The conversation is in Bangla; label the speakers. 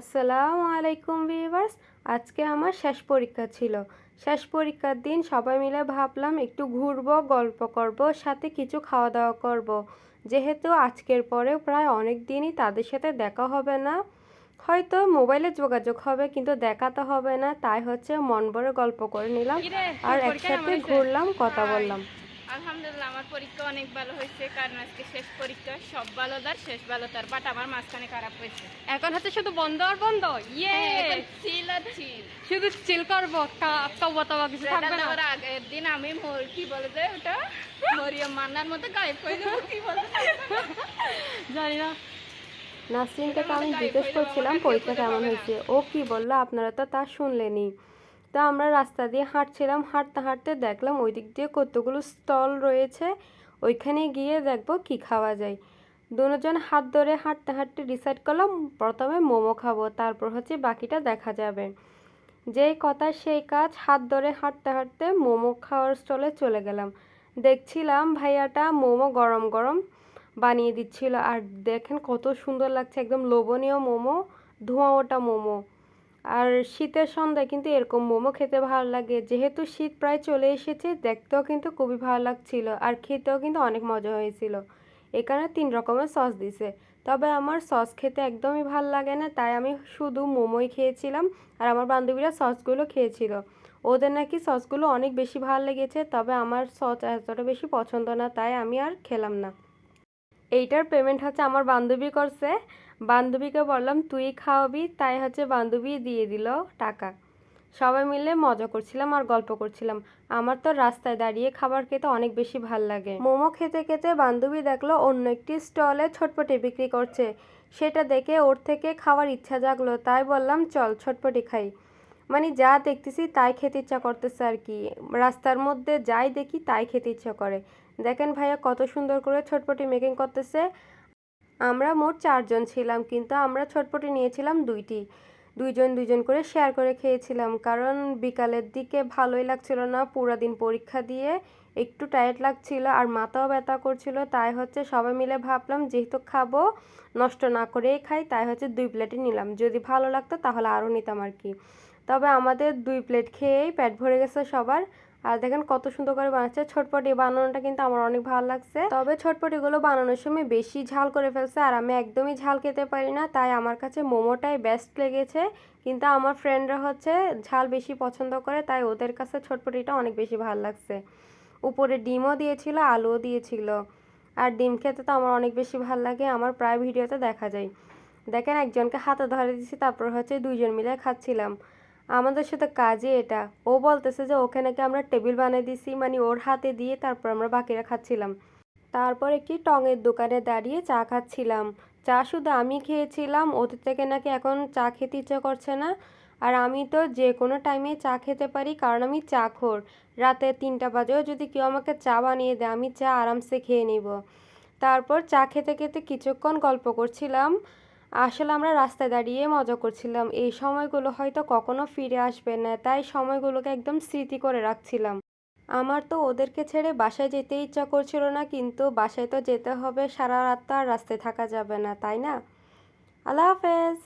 Speaker 1: আসসালামু আলাইকুম ভিউয়ার্স। আজকে আমার শেষ পরীক্ষা ছিল। শেষ পরীক্ষার দিন সবাই মিলে ভাবলাম একটু ঘুরবো গল্প করব সাথে কিছু খাওয়া দাওয়া করব। যেহেতু আজকের পরে প্রায় অনেক দিনই তাদের সাথে দেখা হবে না। হয়তো মোবাইলে যোগাযোগ হবে কিন্তু দেখা তো হবে না। তাই হচ্ছে মন ভরে গল্প করে নিলাম আর একসাথে ঘুরলাম কথা বললাম।
Speaker 2: আলহামদুলিল্লাহ আমার পরীক্ষা অনেক ভালো হয়েছে কারণ আজকে শেষ পরীক্ষা। সব ভালো তার শেষ ভালো তার বাট আমার মাঝখানে খারাপ হয়েছে।
Speaker 3: এখন হচ্ছে শুধু বন্ধ আর বন্ধ? ইয়ে!
Speaker 2: চিল আর চিল
Speaker 3: শুধু চিল করব তাবা কিছু থাকবে না?
Speaker 2: আগের দিন আমি মোর- কি বলে যে ওটা? মরিয়ম মান্নার মতো গায়েব হয়ে যাব কি বলে
Speaker 3: জানি না।
Speaker 1: নাসরিনকে আমি জিজ্ঞেস করছিলাম পরীক্ষা কেমন হয়েছে। ও কি বলল? আপনারা তো তা শুনলেনি তো আমরা রাস্তা দিয়ে হাঁটছিলাম, হাঁটতে হাঁটতে দেখলাম ওই দিক দিয়ে কতগুলো স্টল রয়েছে, ওইখানে গিয়ে দেখব কি খাওয়া যায়। দুজন হাত ধরে হাঁটতে হাঁটতে ডিসাইড করলাম, প্রথমে মোমো খাব, তারপর হচ্ছে বাকিটা দেখা যাবে। যেই কথা সেই কাজ, হাত ধরে হাঁটতে হাঁটতে মোমো খাওয়ার স্টলে চলে গেলাম। দেখছিলাম ভাইয়াটা মোমো গরম গরম বানিয়ে দিচ্ছিল, আর দেখেন কত সুন্দর লাগছে, একদম লোভনীয় মোমো, ধোঁয়া ওটা মোমো। আর শীতের সন্ধ্যায় কিন্তু এরকম মোমো খেতে ভালো লাগে। যেহেতু শীত প্রায় চলে এসেছে, দেখতেও কিন্তু খুবই ভালো লাগছিল আর খেতেও কিন্তু অনেক মজা হয়েছিল। এখানে তিন রকমের সস দিছে। তবে আমার সস খেতে একদমই ভালো লাগে না, তাই আমি শুধু মোমোই খেয়েছিলাম আর আমার বান্ধবীরা সসগুলো খেয়েছিল। ওদের নাকি সসগুলো অনেক বেশি ভালো লেগেছে, তবে আমার সস এতটা বেশি পছন্দ না, তাই আমি আর খেলাম না। এইটার পেমেন্ট হচ্ছে আমার বান্ধবী করছে। বান্ধবীকে বললাম, তুই খাওয়াবি। তাই হচ্ছে বান্ধবী দিয়ে দিল টাকা। সবাই মিলে মজা করছিলাম আর গল্প করছিলাম। আমার তো রাস্তায় দাঁড়িয়ে খাবার খেতে অনেক বেশি ভালো লাগে। মোমো খেতে খেতে বান্ধবী দেখল অন্য একটি স্টলে ছটপটি বিক্রি করছে। সেটা দেখে ওর থেকে খাওয়ার ইচ্ছা জাগলো। তাই বললাম, চল ছটপটি খাই। মানে যা দেখতেছি তাই খেতে ইচ্ছা করতেছে আর কি। রাস্তার মধ্যে যাই দেখি তাই খেতে ইচ্ছা করে। দেখেন ভাইয়া কত সুন্দর করে ছটপটি মেকিং করতেছে। আমরা মোট চারজন ছিলাম, কিন্তু আমরা ছটপটি নিয়েছিলাম দুইটি। দুইজন দুইজন করে শেয়ার করে খেয়েছিলাম, কারণ বিকালের দিকে ভালোই লাগছিল না, পুরো দিন পরীক্ষা দিয়ে একটু টায়ার্ড লাগছিল আর মাথাও ব্যথা করছিল, তাই হচ্ছে সবাই মিলে ভাবলাম যেহেতু খাব, নষ্ট না করেই খাই, তাই হচ্ছে দুই প্লেটই নিলাম। যদি ভালো লাগতো তাহলে আরও নিতাম আর কি। তবে আমাদের দুই প্লেট খেয়েই পেট ভরে গেছে সবার। আর দেখেন কত সুন্দর করে বানাচ্ছে। ছটপটি বানানোটা কিন্তু আমার অনেক ভালো লাগছে। তবে ছটপটিগুলো বানানোর সময় বেশি ঝাল করে ফেলছে আর আমি একদমই ঝাল খেতে পারি না, তাই আমার কাছে মোমোটাই বেস্ট লেগেছে। কিন্তু আমার ফ্রেন্ডরা হচ্ছে ঝাল বেশি পছন্দ করে, তাই ওদের কাছে ছটপটিটা অনেক বেশি ভালো লাগছে। উপরে ডিমও দিয়েছিল, আলুও দিয়েছিল। আর ডিম খেতে তো আমার অনেক বেশি ভালো লাগে, আমার প্রায় ভিডিওতে দেখা যায়। দেখেন একজনকে হাতে ধরে দিয়েছি, তারপর হচ্ছে দুইজন মিলে খাচ্ছিলাম। আমাদের সাথে কাজে এটা। ও বলতেছে যে, ওকে নাকি আমরা টেবিল বানিয়ে দিছি মানে ওর হাতে দিয়ে তারপর আমরা বাকিরা খাচ্ছিলাম। তারপর একটি টঙের দোকানে দাঁড়িয়ে চা খাচ্ছিলাম। চা শুধু আমি খেয়েছিলাম, ওদের থেকে নাকি এখন চা খেতে ইচ্ছে করছে না। আর আমি তো যে কোনো টাইমে চা খেতে পারি, কারণ আমি চা খোর রাতে তিনটা বাজেও যদি কেউ আমাকে চা বানিয়ে দেয়, আমি চা আরামসে খেয়ে নিব। তারপর চা খেতে খেতে কিছুক্ষণ গল্প করছিলাম। আসলে আমরা রাস্তায় দাঁড়িয়ে মজা করছিলাম। এই সময়গুলো হয়তো কখনো ফিরে আসবে না, তাই সময়গুলোকে একদম স্মৃতি করে রাখছিলাম। আমার তো ওদেরকে ছেড়ে বাসায় যেতে ইচ্ছা করছিল না, কিন্তু বাসায় তো যেতে হবে, সারা রাত তো আর রাস্তায় থাকা যাবে না, তাই না? আল্লাহ হাফেজ।